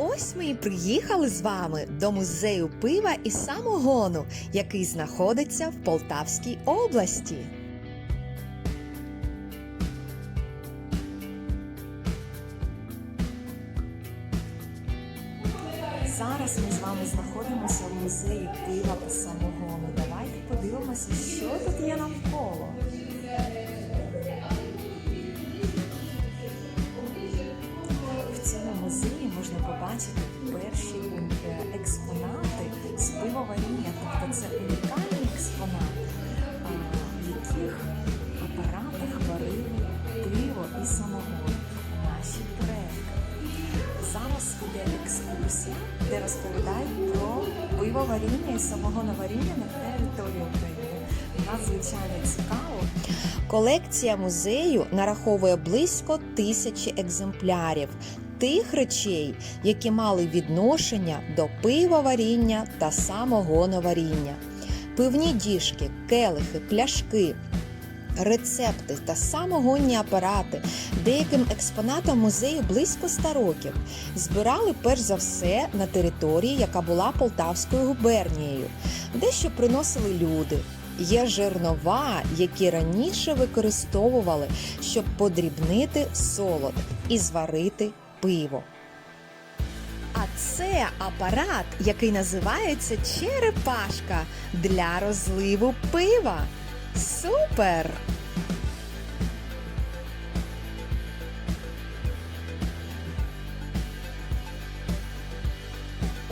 ось ми і приїхали з вами до музею пива і самогону, який знаходиться в Полтавській області. Зараз ми з вами знаходимося в музеї пива та самогону. Давайте подивимося, що тут є навколо. Побачити перші е, експонати з пивоваріння. Тобто це унікальні експонати, в яких апаратах варили пиво і самогон. Наші предки. Зараз буде екскурсія, де розповідають про пивоваріння і самогоноваріння на території України. Надзвичайно цікаво. Колекція музею нараховує близько тисячі екземплярів тих речей, які мали відношення до пивоваріння та самогоноваріння. Пивні діжки, келихи, пляшки, рецепти та самогонні апарати. Деяким експонатам музею близько 100 років. Збирали перш за все на території, яка була Полтавською губернією. Дещо приносили люди. Є жернова, які раніше використовували, щоб подрібнити солод і зварити пиво. А це апарат, який називається черепашка для розливу пива. Супер!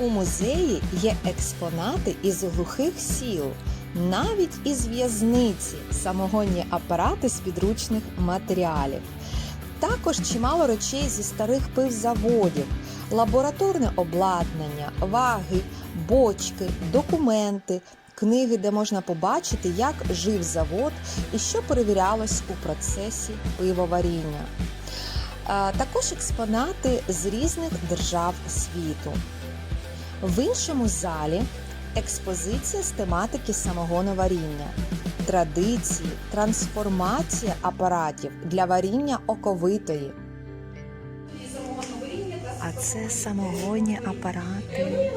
У музеї є експонати із глухих сіл, навіть із в'язниці, самогонні апарати з підручних матеріалів. Також чимало речей зі старих пивзаводів, лабораторне обладнання, ваги, бочки, документи, книги, де можна побачити, як жив завод і що перевірялось у процесі пивоваріння. Також експонати з різних держав світу. В іншому залі експозиція з тематики самогоноваріння, традиції, трансформація апаратів для варіння оковитої. А це самогонні апарати,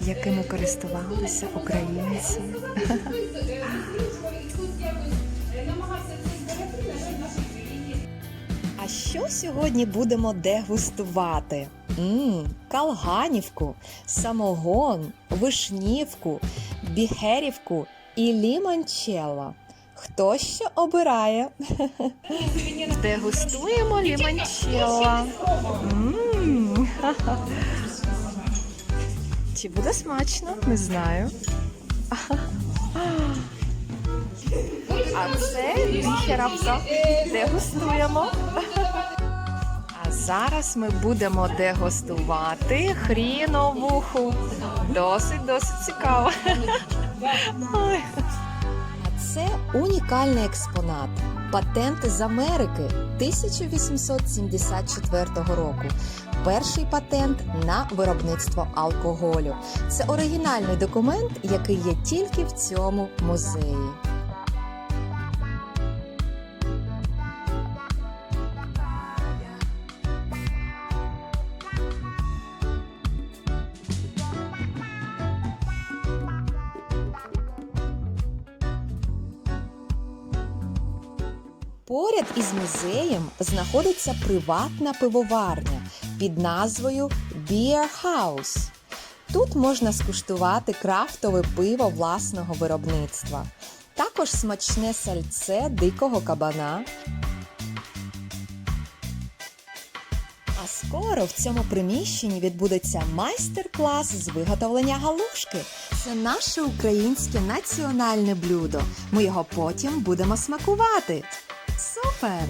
якими користувалися українці. А що сьогодні будемо дегустувати? Мм, калганівку, самогон, вишнівку, біхерівку і лімончелло. Хто що обирає? Дегустуємо лімончелло. Чи буде смачно? Не знаю. А це біхерапса. Дегустуємо. А зараз ми будемо дегустувати хріновуху. Досить, досить цікаво. А це унікальний експонат. Патенти з Америки 1874 року. Перший патент на виробництво алкоголю. Це оригінальний документ, який є тільки в цьому музеї. Поряд із музеєм знаходиться приватна пивоварня під назвою Beer House. Тут можна скуштувати крафтове пиво власного виробництва, також смачне сальце дикого кабана. А скоро в цьому приміщенні відбудеться майстер-клас з виготовлення галушки. Це наше українське національне блюдо. Ми його потім будемо смакувати. Супер!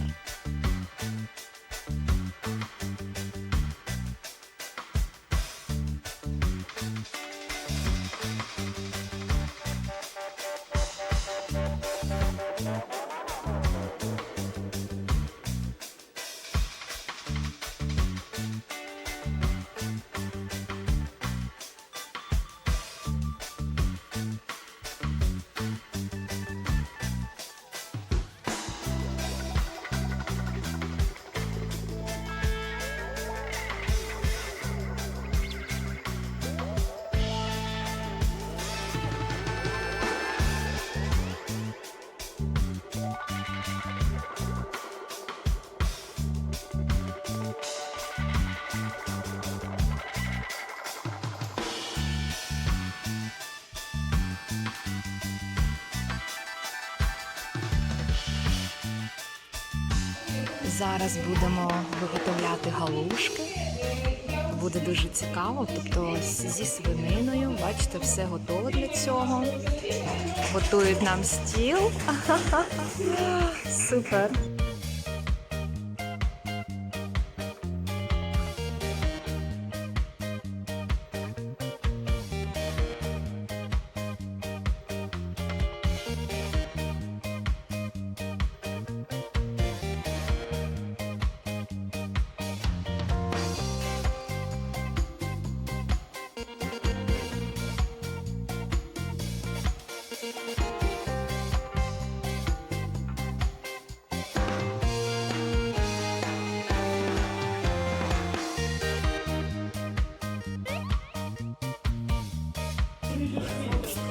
Зараз будемо виготовляти галушки. Буде дуже цікаво. Тобто зі свининою. Бачите, все готове для цього. Готують нам стіл. Супер.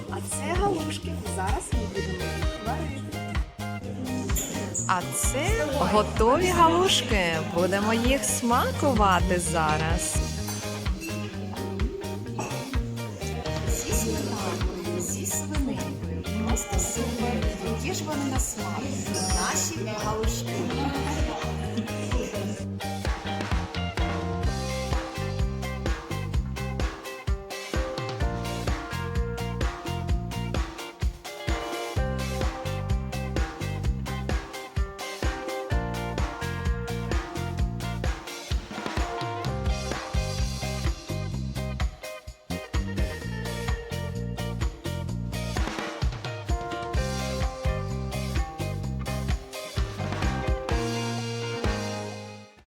А це галушки. Зараз ми будемо. А це готові галушки. Будемо їх смакувати зараз. вони на смак. Наші галушки.